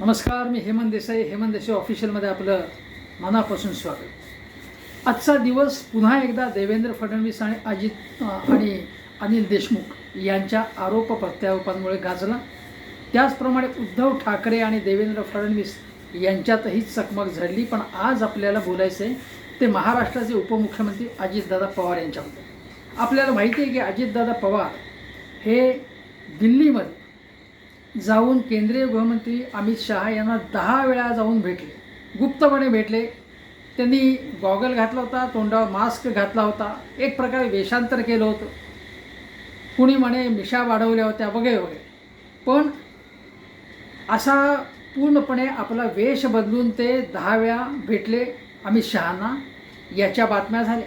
नमस्कार मी हेमंत देसाई हेमंत देसाई ऑफिशियलमध्ये आपलं मनापासून स्वागत. आजचा दिवस पुन्हा एकदा देवेंद्र फडणवीस आणि अजित आणि अनिल देशमुख यांच्या आरोप प्रत्यारोपांमुळे गाजला. त्याचप्रमाणे उद्धव ठाकरे आणि देवेंद्र फडणवीस यांच्यातही चकमक झडली पण आज आपल्याला बोलायचं आहे ते महाराष्ट्राचे उपमुख्यमंत्री अजितदादा पवार यांच्याबद्दल. आपल्याला माहिती आहे की अजितदादा पवार हे दिल्लीमध्ये जाऊन केंद्रीय गृहमंत्री अमित शहा यांना दहा वेळा जाऊन भेटले. गुप्तपणे भेटले. त्यांनी गॉगल घातला होता तोंडावर मास्क घातला होता एक प्रकारे वेषांतर केलं होतं. कुणी म्हणे मिशा वाढवल्या होत्या वगैरे वगैरे. पण असा पूर्णपणे आपला वेश बदलून ते दहा वेळा भेटले अमित शहांना. याच्या बातम्या झाल्या.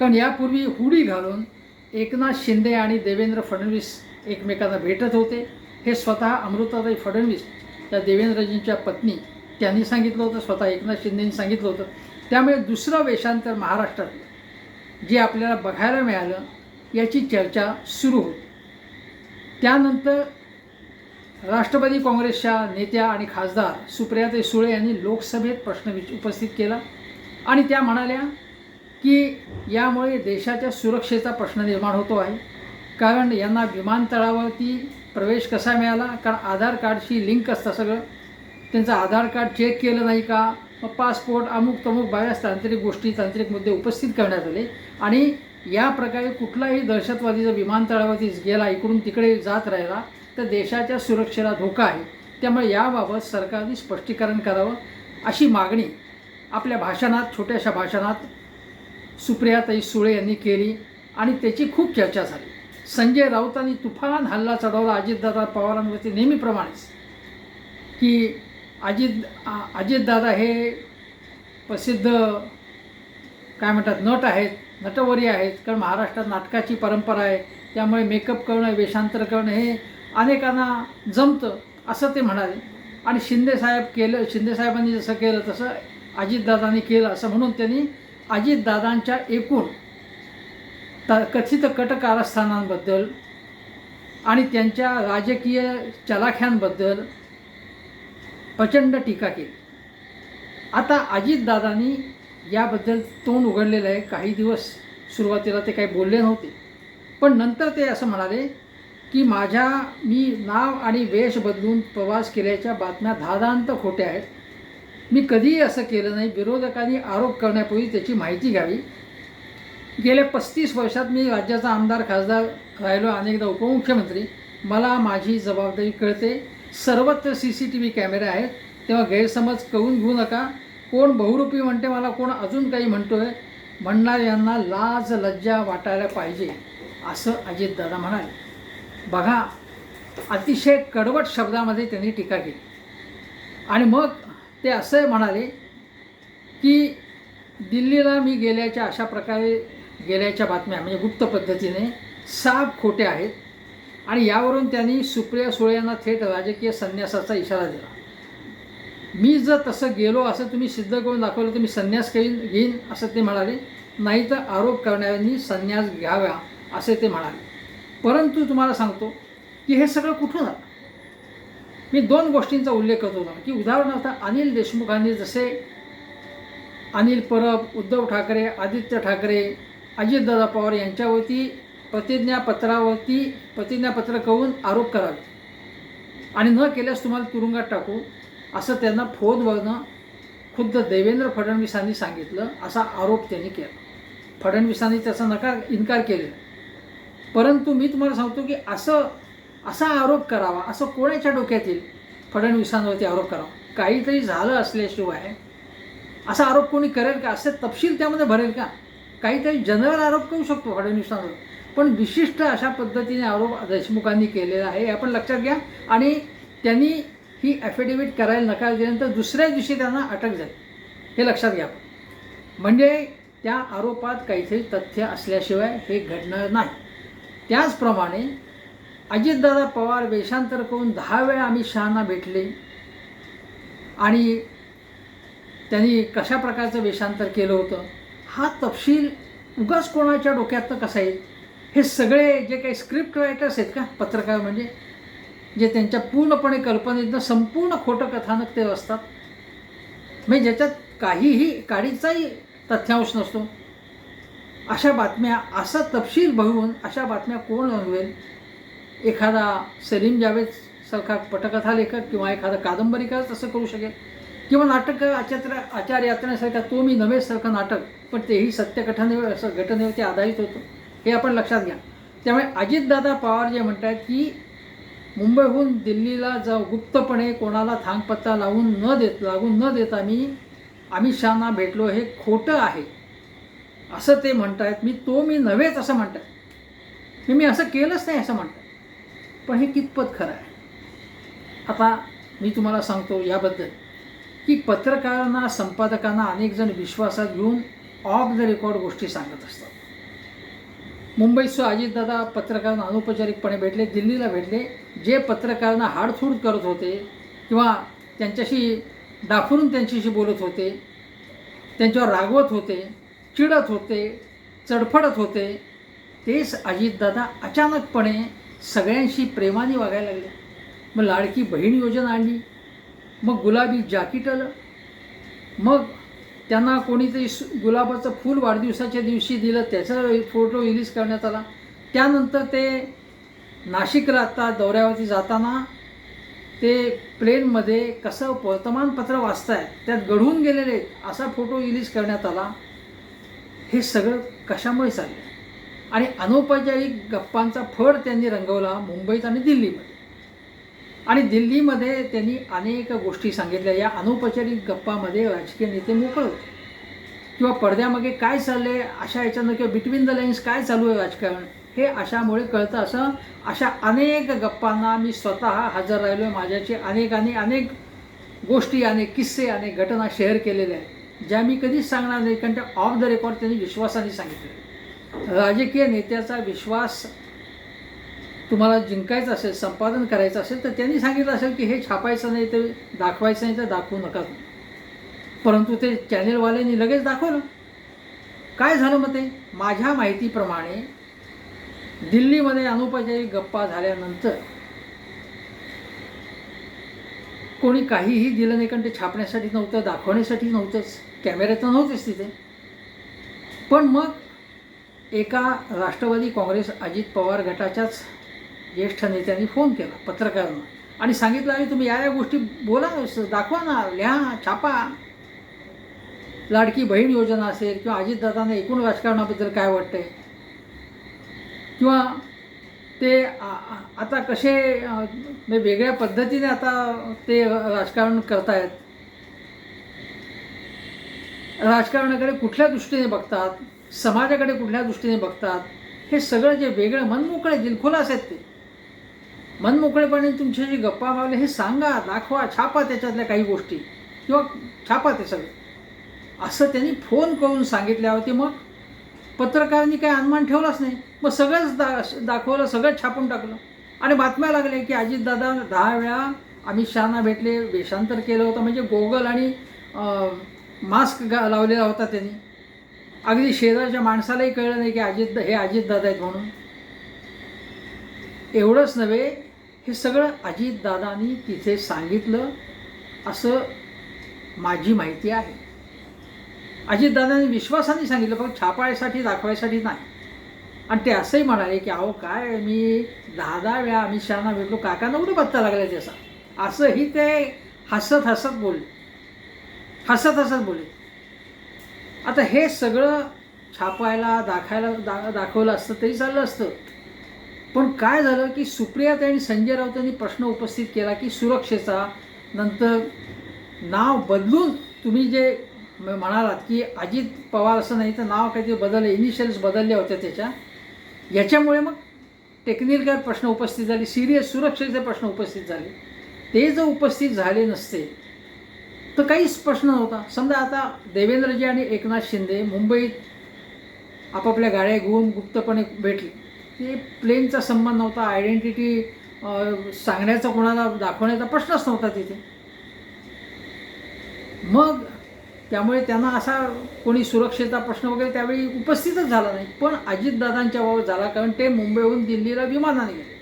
कारण यापूर्वी हुडी घालून एकनाथ शिंदे आणि देवेंद्र फडणवीस एकमेकांना भेटत होते. हे स्वतः अमृताताई फडणवीस त्या देवेंद्रजींच्या पत्नी त्यांनी सांगितलं होतं स्वतः एकनाथ शिंदेंनी सांगितलं होतं. त्यामुळे दुसरं वेषांतर महाराष्ट्रात जे आपल्याला बघायला मिळालं याची चर्चा सुरू होती. त्यानंतर राष्ट्रवादी काँग्रेसच्या नेत्या आणि खासदार सुप्रियाताई सुळे यांनी लोकसभेत प्रश्न विच उपस्थित केला आणि त्या म्हणाल्या की यामुळे देशाच्या सुरक्षेचा प्रश्न निर्माण होतो आहे. कारण यांना विमानतळावरती प्रवेश कसा मिळाला? कारण आधार कार्डशी लिंक असतं सगळं. त्यांचं आधार कार्ड चेक केलं नाही का? मग पासपोर्ट अमुक तमुक बऱ्याच तांत्रिक गोष्टी तांत्रिक मुद्दे उपस्थित करण्यात आले. आणि या प्रकारे कुठलाही दहशतवादी जर विमानतळावरती गेला इकडून तिकडे जात राहिला तर देशाच्या सुरक्षेला धोका आहे. त्यामुळे याबाबत सरकारने स्पष्टीकरण करावं अशी मागणी आपल्या भाषणात छोट्याशा भाषणात सुप्रियाताई सुळे यांनी केली आणि त्याची खूप चर्चा झाली. संजय राऊतांनी तुफान हल्ला चढवला अजितदादा पवारांवरती नेहमीप्रमाणेच. की अजित अजितदादा हे प्रसिद्ध काय म्हणतात नट आहेत नटवरी आहेत कारण महाराष्ट्रात नाटकाची परंपरा आहे त्यामुळे मेकअप करणं वेषांतर करणं हे अनेकांना जमतं असं ते म्हणाले. आणि शिंदेसाहेब केलं शिंदेसाहेबांनी जसं केलं तसं अजितदादांनी केलं असं म्हणून त्यांनी अजितदादांच्या एकूण त कथित कट कारस्थानांबद्दल आणि त्यांच्या राजकीय चलाख्यांबद्दल प्रचंड टीका केली. आता अजितदादांनी याबद्दल तोंड उघडलेलं आहे. काही दिवस सुरुवातीला ते काही बोलले नव्हते. पण नंतर ते असं म्हणाले की माझ्या मी नाव आणि वेश बदलून प्रवास केल्याच्या बातम्या धादांत खोट्या आहेत. मी कधीही असं केलं नाही. विरोधकांनी आरोप करण्यापूर्वी त्याची माहिती घ्यावी. गेल्या पस्तीस वर्षात मी राज्याचा आमदार खासदार राहिलो अनेकदा उपमुख्यमंत्री. मला माझी जबाबदारी कळते. सर्वत्र सी सी टी व्ही कॅमेरे आहेत. तेव्हा गैरसमज करून घेऊ नका. कोण बहुरूपी म्हणते मला कोण अजून काही म्हणतो आहे म्हणणार यांना लाज लज्जा वाटायला पाहिजे असं अजितदादा म्हणाले. बघा अतिशय कडवट शब्दामध्ये त्यांनी टीका केली. आणि मग ते असं म्हणाले की दिल्लीला मी गेल्याच्या अशा प्रकारे गेल्याच्या बातम्या म्हणजे गुप्त पद्धतीने साफ खोट्या आहेत. आणि यावरून त्यांनी सुप्रिया सुळे यांना थेट राजकीय संन्यासाचा इशारा दिला. मी जर तसं गेलो असं तुम्ही सिद्ध करून दाखवलं तर मी संन्यास घेईन घेईन असं ते म्हणाले. नाही तर आरोप करणाऱ्यांनी संन्यास घ्यावा असे ते म्हणाले. परंतु तुम्हाला सांगतो की हे सगळं कुठून आलं? मी दोन गोष्टींचा उल्लेख करतो होता. की उदाहरणार्थ अनिल देशमुखांनी जसे अनिल परब उद्धव ठाकरे आदित्य ठाकरे अजितदादा पवार यांच्यावरती प्रतिज्ञापत्रावरती प्रतिज्ञापत्र करून आरोप करावे. आणि न केल्यास तुम्हाला तुरुंगात टाकू असं त्यांना फोनवरनं खुद्द देवेंद्र फडणवीसांनी सांगितलं असा आरोप त्यांनी केला. फडणवीसांनी त्याचा नकार इन्कार केलेला परंतु मी तुम्हाला सांगतो की असं असा आरोप करावा असं कोणाच्या डोक्यात येईल? फडणवीसांवरती आरोप करावा. काहीतरी झालं असल्याशिवाय असा आरोप कोणी करेल का? असे तपशील त्यामध्ये भरेल का? काहीतरी जनरल आरोप करू शकतो फडणवीसांवर पण विशिष्ट अशा पद्धतीने आरोप देशमुखांनी केलेला आहे हे आपण लक्षात घ्या. आणि त्यांनी ही ॲफिडेव्हिट करायला नकार दिल्यानंतर दुसऱ्या दिवशी त्यांना अटक झाली. हे लक्षात घ्या. म्हणजे त्या आरोपात काहीतरी तथ्य असल्याशिवाय हे घडणार नाही. त्याचप्रमाणे अजितदादा पवार वेषांतर करून दहा वेळा अमित शहांना भेटले. आणि त्यांनी कशा प्रकारचं वेषांतर केलं होतं? हा तपशील उगाच कोणाच्या डोक्यातनं कसा येईल? हे सगळे जे काही स्क्रिप्ट रायटर्स आहेत का पत्रकार म्हणजे जे त्यांच्या पूर्णपणे कल्पनेतनं संपूर्ण खोटं कथानक ते असतात म्हणजे ज्याच्यात काहीही काडीचाही तथ्यांश नसतो. अशा बातम्या असा तपशील बघून अशा बातम्या कोण नोंदवेल एखादा सलीम जावेद सारखा पटकथा लेखक किंवा एखादा कादंबरीकार तसं करू शकेल. किंवा नाटक आचार्य आचार यात्रेसारखा तो मी नव्हेसारखं नाटक पण तेही सत्यकथनेवर असं घटनेवरती आधारित होतं. हे आपण लक्षात घ्या. त्यामुळे अजितदादा पवार जे म्हणत आहेत की मुंबईहून दिल्लीला जा गुप्तपणे कोणाला थांगपत्ता लावून न देत लागून न देता मी अमित शहाना भेटलो हे खोटं आहे. असं ते म्हणतायत. मी तो मी नव्हेच असं म्हणतात मी मी असं केलंच नाही असं म्हणतात पण हे कितपत खरं आहे? आता मी तुम्हाला सांगतो याबद्दल. की पत्रकारांना संपादकांना अनेक जण विश्वासात घेऊन ऑफ द रेकॉर्ड गोष्टी सांगत असतात. मुंबईत अजितदादा पत्रकारांना अनौपचारिकपणे भेटले दिल्लीला भेटले जे पत्रकारांना हाडथूड करत होते किंवा त्यांच्याशी डाफरून त्यांच्याशी बोलत होते त्यांच्यावर रागवत होते चिडत होते चडफडत होते तेच अजितदादा अचानकपणे सगळ्यांशी प्रेमाने वागायला लागले. मग लाडकी बहीण योजना आणली. मग गुलाबी जाकीट आलं. मग त्यांना कोणीतरी गुलाबाचं फूल वाढदिवसाच्या दिवशी दिलं त्याचा फोटो रिलीज करण्यात आला. त्यानंतर ते नाशिकला आता दौऱ्यावरती जाताना ते प्लेनमध्ये कसं वर्तमानपत्र वाचताय त्यात घडून गेलेले असा फोटो रिलीज करण्यात आला. हे सगळं कशामुळे चाललं आणि अनौपचारिक गप्पांचा फड त्यांनी रंगवला मुंबईत आणि दिल्लीमध्ये. आणि दिल्लीमध्ये त्यांनी अनेक गोष्टी सांगितल्या. या अनौपचारिक गप्पामध्ये राजकीय नेते मोकळ होते. किंवा पडद्यामागे काय चालले अशा याच्यानं किंवा बिटवीन द लाईन्स काय चालू आहे राजकारण हे अशामुळे कळतं असं अशा अनेक गप्पांना मी स्वतः हजर राहिलो आहे माझ्याचे अनेक आणि अनेक गोष्टी अनेक किस्से अनेक घटना शेअर केलेल्या आहेत ज्या मी कधीच सांगणार नाही कारण त्या ऑफ द रेकॉर्ड त्यांनी विश्वासाने सांगितले राजकीय नेत्याचा विश्वास तुम्हाला जिंकायचं असेल संपादन करायचं असेल तर त्यांनी सांगितलं असेल की हे छापायचं नाही तर दाखवायचं नाही तर दाखवू नका. परंतु ते चॅनेलवाल्यांनी लगेच दाखवलं. काय झालं मग ते? माझ्या माहितीप्रमाणे दिल्लीमध्ये अनौपचारिक गप्पा झाल्यानंतर कोणी काहीही दिलं नाही कारण ते छापण्यासाठी नव्हतं दाखवण्यासाठी नव्हतंच कॅमेरे तर नव्हतेच तिथे. पण मग एका राष्ट्रवादी काँग्रेस अजित पवार गटाच्याच ज्येष्ठ नेत्यांनी फोन केला पत्रकारांना. आणि सांगितलं आणि तुम्ही या या गोष्टी बोला दाखवा ना लिहा छापा. लाडकी बहीण योजना असेल किंवा अजितदादांना एकूण राजकारणाबद्दल काय वाटतंय? किंवा ते आता कसे म्हणजे वेगळ्या पद्धतीने आता ते राजकारण करतायत. राजकारणाकडे कुठल्या दृष्टीने बघतात? समाजाकडे कुठल्या दृष्टीने बघतात? हे सगळं जे वेगळं मनमोकळे दिलखुलास आहेत ते. मनमोकळेपणे तुमच्याशी गप्पा मारले हे सांगा दाखवा छापा त्याच्यातल्या काही गोष्टी. किंवा छापा ते सगळं असं त्यांनी फोन करून सांगितल्या होती मग पत्रकारांनी काही अनुमान ठेवलाच नाही. मग सगळंच दा दाखवलं सगळंच छापून टाकलं. आणि बातम्या लागले की अजितदादा दहा वेळा अमित शहाना भेटले वेषांतर केलं होतं म्हणजे गोगल आणि मास्क गा लावलेला होता त्यांनी. अगदी शेजारच्या माणसालाही कळलं नाही की अजित हे अजितदादा आहेत म्हणून. एवढंच नव्हे हे सगळं अजितदादांनी तिथे सांगितलं असं माझी माहिती आहे. अजितदादांनी विश्वासाने सांगितलं फक्त छापायसाठी दाखवायसाठी नाही. आणि ते असंही म्हणाले की अहो काय मी दहा दहा वेळा अमित शहाना भेटलो काकांना कुठं पत्ता लागला त्याचा? असंही ते हसत हसत बोलले. हसत हसत बोलले. आता हे सगळं छापायला दाखायला दा दाखवलं असतं तरी चाललं असतं. पण काय झालं की सुप्रियाताई आणि संजय राऊत यांनी प्रश्न उपस्थित केला की सुरक्षेचा नंतर नाव बदलून तुम्ही जे म्हणालात की अजित पवार असं नाही तर नाव काहीतरी बदललं इनिशियल्स बदलल्या होत्या त्याच्या. याच्यामुळे मग टेक्निकल प्रश्न उपस्थित झाले सिरियस सुरक्षेचे प्रश्न उपस्थित झाले. ते जर उपस्थित झाले नसते तर काहीच प्रश्न नव्हता. समजा आता देवेंद्रजी आणि एकनाथ शिंदे मुंबईत आपापल्या गाड्या घेऊन गुप्तपणे भेटले. ते प्लेनचा संबंध नव्हता आयडेंटिटी सांगण्याचा कोणाला दाखवण्याचा प्रश्नच नव्हता तिथे. मग त्यामुळे त्यांना असा कोणी सुरक्षेचा प्रश्न वगैरे त्यावेळी उपस्थितच झाला नाही. पण अजितदादांच्या बाबत झाला कारण ते मुंबईहून दिल्लीला विमानाने गेले.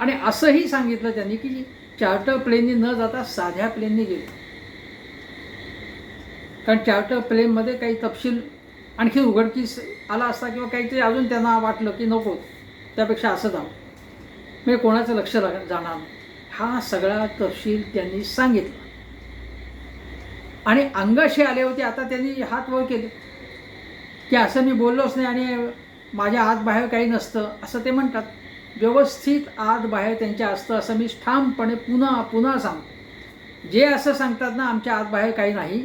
आणि असंही सांगितलं त्यांनी की चार्टर प्लेननी न जाता साध्या प्लेननी गेले. कारण चार्टर प्लेनमध्ये काही तपशील आणखी उघडकीस आला असता किंवा काहीतरी अजून त्यांना वाटलं की नको. त्यापेक्षा असं जाऊ. म्हणजे कोणाचं लक्ष लाग जाणार हा सगळा तपशील त्यांनी सांगितला. आणि अंगाशी आले होते आता त्यांनी हात वर केले. की असं मी बोललोच नाही आणि माझ्या आत बाहेर काही नसतं असं ते म्हणतात. व्यवस्थित आत बाहेर त्यांच्या असतं असं मी ठामपणे पुन्हा पुन्हा सांगतो. जे असं सांगतात ना आमच्या आत बाहेर काही नाही.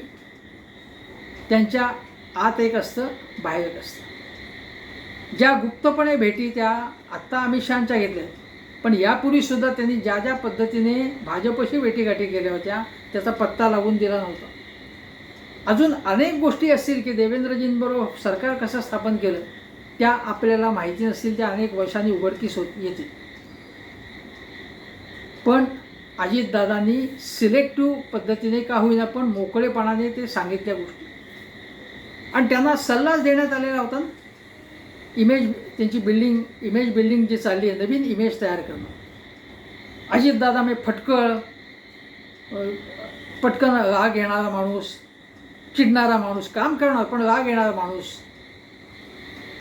त्यांच्या आत एक असतं बाहेर एक असतं. ज्या गुप्तपणे भेटी त्या आत्ता अमित शहाच्या घेतल्या. पण यापूर्वीसुद्धा त्यांनी ज्या ज्या पद्धतीने भाजपशी भेटीगाठी केल्या होत्या त्याचा पत्ता लावून दिला नव्हता. अजून अनेक गोष्टी असतील की देवेंद्रजींबरोबर सरकार कसं स्थापन केलं त्या आपल्याला माहिती नसतील त्या अनेक वर्षांनी उघडकीस होत येतील. पण अजितदादांनी सिलेक्टिव्ह पद्धतीने का होईना पण मोकळेपणाने ते सांगितल्या गोष्टी. आणि त्यांना सल्लाच देण्यात आलेला होता ना इमेज त्यांची बिल्डिंग इमेज बिल्डिंग जी चालली आहे नवीन इमेज तयार करणं. अजितदादा म्हणजे फटकळ पटकन राग येणारा माणूस चिडणारा माणूस काम करणार पण राग येणारा माणूस.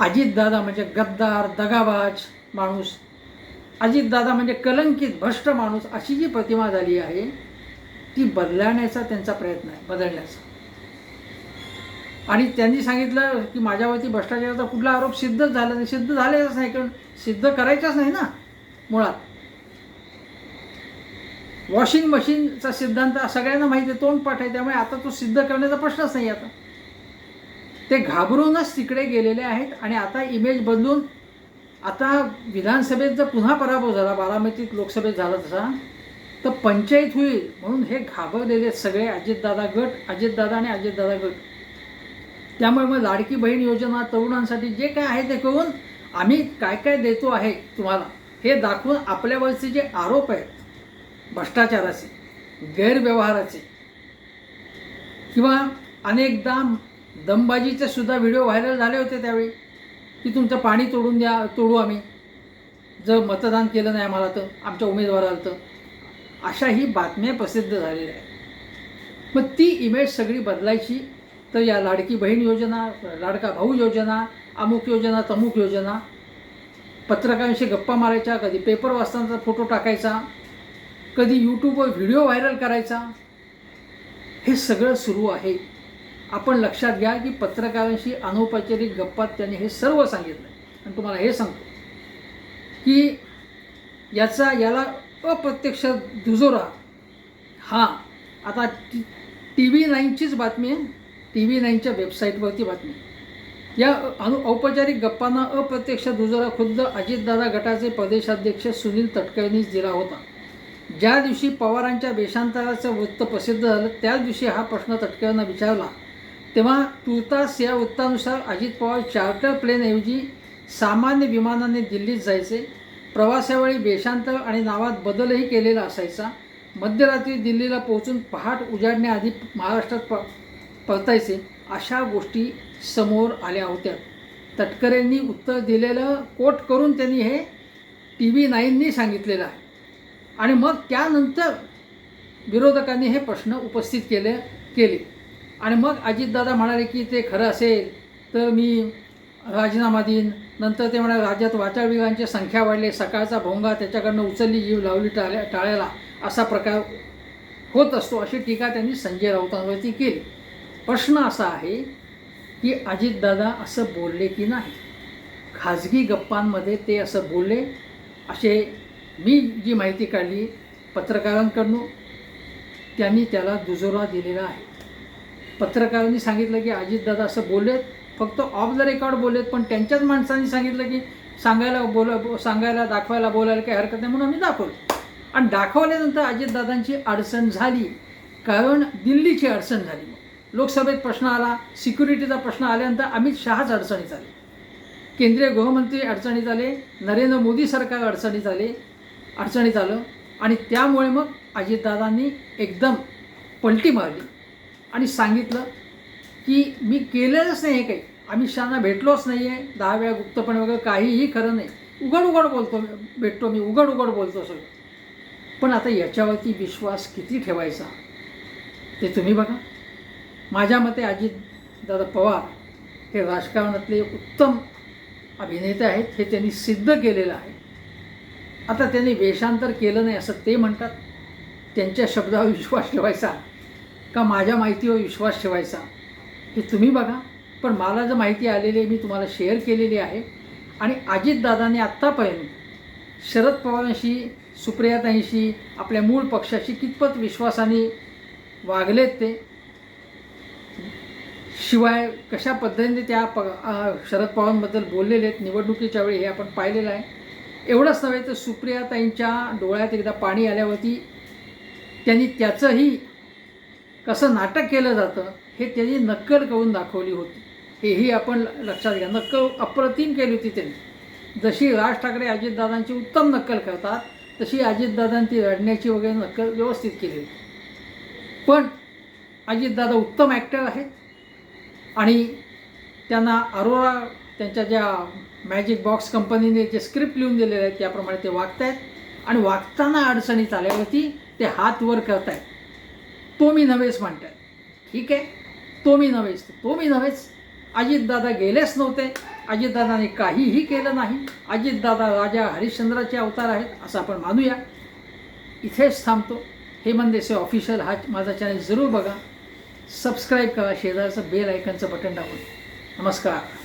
अजितदादा म्हणजे गद्दार दगाबाज माणूस. अजितदादा म्हणजे कलंकित भ्रष्ट माणूस अशी जी प्रतिमा झाली आहे ती बदलण्याचा त्यांचा प्रयत्न आहे बदलण्याचा. आणि त्यांनी सांगितलं की माझ्यावरती भ्रष्टाचाराचा कुठला आरोप सिद्धच झाला नाही. सिद्ध झालेलाच नाही कारण सिद्ध करायचाच नाही ना मुळात. वॉशिंग मशीनचा सिद्धांत सगळ्यांना माहिती आहे तोंड पाठ आहे त्यामुळे आता तो सिद्ध करण्याचा प्रश्नच नाही आता. ते घाबरूनच तिकडे गेलेले आहेत आणि आता इमेज बदलून आता विधानसभेत जर पुन्हा पराभव झाला बारामतीत लोकसभेत झाला तसा तर पंचायत होईल म्हणून हे घाबरलेले सगळे अजितदादा गट अजितदादा आणि अजितदादा गट. त्यामुळे मग लाडकी बहीण योजना तरुणांसाठी जे काय आहे ते करून आम्ही काय काय देतो आहे तुम्हाला हे दाखवून आपल्यावरचे जे आरोप आहेत भ्रष्टाचाराचे गैरव्यवहाराचे किंवा अनेकदा दमबाजीचे सुद्धा व्हिडिओ व्हायरल झाले होते त्यावेळी की तुमचं पाणी तोडून द्या तोडू आम्ही. जर मतदान केलं नाही आम्हाला तर आमच्या उमेदवाराला तर. अशाही बातम्या प्रसिद्ध झालेल्या आहेत. मग ती इमेज सगळी बदलायची तर या लाडकी बहीण योजना लाडका भाऊ योजना अमुक योजना तमुक योजना. पत्रकारांशी गप्पा मारायच्या कधी पेपर वाचतानाचा फोटो टाकायचा कधी यूट्यूबवर व्हिडिओ व्हायरल करायचा. हे सगळं सुरू आहे. आपण लक्षात घ्या की पत्रकारांशी अनौपचारिक गप्पात त्यांनी हे सर्व सांगितलं. आणि तुम्हाला हे सांगतो की याचा याला अप्रत्यक्ष दुजोरा. हा आता टी टी व्ही नाईनचीच बातमी आहे. टी व्ही नाईनच्या वेबसाईटवरती बातमी. या अनु औपचारिक गप्पांना अप्रत्यक्ष दुजोरा खुद्द अजितदादा गटाचे प्रदेशाध्यक्ष सुनील तटकरेंनीच दिला होता. ज्या दिवशी पवारांच्या वेषांतराचं वृत्त प्रसिद्ध झालं त्याच दिवशी हा प्रश्न तटकरेंना विचारला. तेव्हा तुर्तास या वृत्तानुसार अजित पवार चार्टर प्लेनऐवजी सामान्य विमानाने दिल्लीत जायचे. प्रवासावेळी वेषांतर आणि नावात बदलही केलेला असायचा. मध्यरात्री दिल्लीला पोहोचून पहाट उजाडण्याआधी महाराष्ट्रात प परतायचे अशा गोष्टी समोर आल्या होत्या. तटकरेंनी उत्तर दिलेलं कोट करून त्यांनी हे टी व्ही नाईननी सांगितलेलं आहे. आणि मग त्यानंतर विरोधकांनी हे प्रश्न उपस्थित केले केले. आणि मग अजितदादा म्हणाले की ते खरं असेल तर मी राजीनामा देईन. नंतर ते म्हणाले राज्यात वाचाळविरांची संख्या वाढली सकाळचा भोंगा त्याच्याकडनं उचलली जीव लावली टाळ्या टाळ्याला असा प्रकार होत असतो अशी टीका त्यांनी संजय राऊतांवरती केली. प्रश्न असा आहे की अजितदादा असं बोलले की नाही? खाजगी गप्पांमध्ये ते असं बोलले? असे मी जी माहिती काढली पत्रकारांकडून त्यांनी त्याला दुजोरा दिलेला आहे. पत्रकारांनी सांगितलं की अजितदादा असं बोललेत फक्त ऑफ द रेकॉर्ड बोललेत पण त्यांच्याच माणसांनी सांगितलं की सांगायला बोला सांगायला दाखवायला बोलायला काही हरकत नाही म्हणून आम्ही दाखवलं. आणि दाखवल्यानंतर अजितदादांची अडचण झाली कारण दिल्लीची अडचण झाली. मग लोकसभेत प्रश्न आला सिक्युरिटीचा प्रश्न आल्यानंतर अमित शहाच अडचणीत आले. केंद्रीय गृहमंत्री अडचणीत आले नरेंद्र मोदी सरकार अडचणीत आले अडचणीत आलं आणि त्यामुळे मग अजितदादांनी एकदम पलटी मारली आणि सांगितलं की मी केलेलंच नाही आहे काही. अमित शहाना भेटलोच नाही आहे दहा वेळा गुप्तपणे वगैरे काहीही खरं नाही. उघड उघड बोलतो भेटतो मी उघड उघड बोलतो सगळं. पण आता याच्यावरती विश्वास किती ठेवायचा? ते तुम्ही बघा. माझ्या मते अजित दादा पवार हे राजकारणातले उत्तम अभिनेते आहेत हे त्यांनी सिद्ध केलेलं आहे. आता त्यांनी वेषांतर केलं नाही असं ते म्हणतात. त्यांच्या शब्दावर विश्वास ठेवायचा का माझ्या माहितीवर विश्वास ठेवायचा हे तुम्ही बघा. पण मला जर माहिती आलेली आहे मी तुम्हाला शेअर केलेली आहे. आणि अजितदादांनी आत्तापर्यंत शरद पवारांशी सुप्रियाताईंशी आपल्या मूळ पक्षाशी कितपत विश्वासाने वागलेत ते शिवाय कशा पद्धतीने त्या प शरद पवारांबद्दल बोललेले आहेत निवडणुकीच्या वेळी हे आपण पाहिलेलं आहे. एवढंच नव्हे तर सुप्रियाताईंच्या डोळ्यात एकदा पाणी आल्यावरती त्यांनी त्याचंही कसं नाटक केलं जातं हे त्यांनी नक्कल करून दाखवली होती. हेही आपण लक्षात घ्या. नक्कल अप्रतिम केली होती त्यांनी. जशी राज ठाकरे अजितदादांची उत्तम नक्कल करतात तशी अजितदादांची रडण्याची वगैरे नक्कल व्यवस्थित केली होती. पण अजितदादा उत्तम ॲक्टर आहेत. आणि त्यांना अरोरा त्यांच्या ज्या मॅजिक बॉक्स कंपनीने जे स्क्रिप्ट लिहून दिलेले आहेत त्याप्रमाणे ते वागत आहेत आणि वागताना अडचणीत आल्यावरती ते हात वर करत आहेत तो मी नव्हेच म्हणतात ठीक आहे? तो मी नव्हेच. तो मी नव्हेच. अजितदादा गेलेच नव्हते. अजितदादाने काहीही केलं नाही. अजितदादा राजा हरिश्चंद्राचे अवतार आहेत असं आपण मानूया. इथेच थांबतो. हे मंदेसे ऑफिशियल हा माझा चॅनल जरूर बघा. सबस्क्राईब करा शेजारचं बेल ऐकनचं बटन दाबून. नमस्कार.